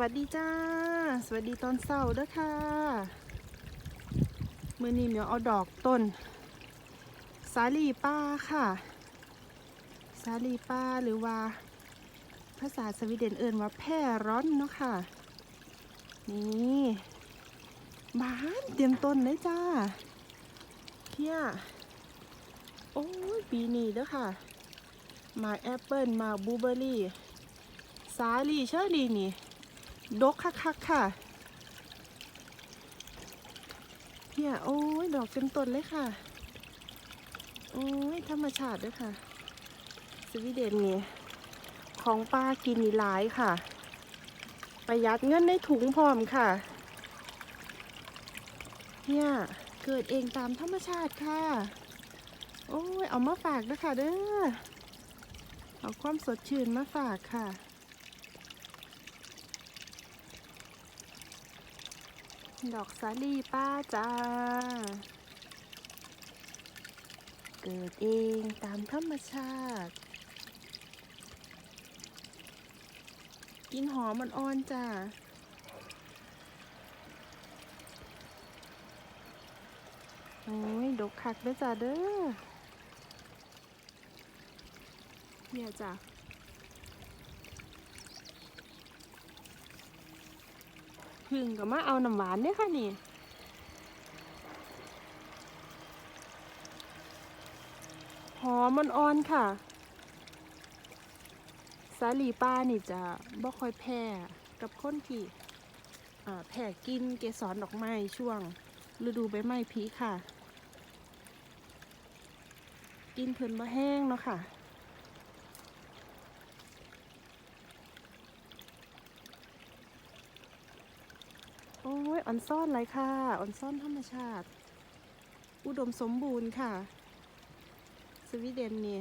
วัสดีจ้า สวัสดีตอนเช้าด้อค่ะ มือนี้เหมียวเอาดอกต้น สาลีป้าค่ะ สาลีป้าหรือว่า ภาษาสวีเดนเอิ้นว่าแพร่ร้อนเนาะค่ะ นี่บานเตรียมต้นเลยจ้าเที่ยโอ้ยปีนี้เด้อค่ะ มาแอปเปิลมาบลูเบอร์รี่ สาลีเชอรี่นี่ ดกคักๆค่ะ เนี่ย โอ้ย ดอกเต็มต้นเลยค่ะ โอ้ย ธรรมชาติด้วยค่ะ สวีเดนนี่ของป้ากินนี่หลายค่ะ ประหยัดเงินในถุงพร้อมค่ะ เนี่ย เกิดเองตามธรรมชาติค่ะ โอ้ย เอามาฝากด้วยค่ะเด้อ เอาความสดชื่นมาฝากค่ะ ดอกสาลีป้าจ้า เกิดเองตามธรรมชาติ กินหอมมันอ่อนจ้าโอ้ย ดกคักด้อจ้าเด้อเนี่ยจ้ะ พึ่งก็มาเอาน้ำหวานเนี่ยค่ะนี่หอมมันอ่อนค่ะ สาลีป้านี่จะบ่ค่อยแพ้กับคนที่แพ้กินเกสรดอกไม้ช่วง ฤดูใบไม้ผลิค่ะ กินเพิ่นบ่แห้งเนาะค่ะ ยอ่อนซ่อนเลยค่ะอ่อนซ่อนธรรมชาติ อุดมสมบูรณ์ค่ะ สวีเดนนี่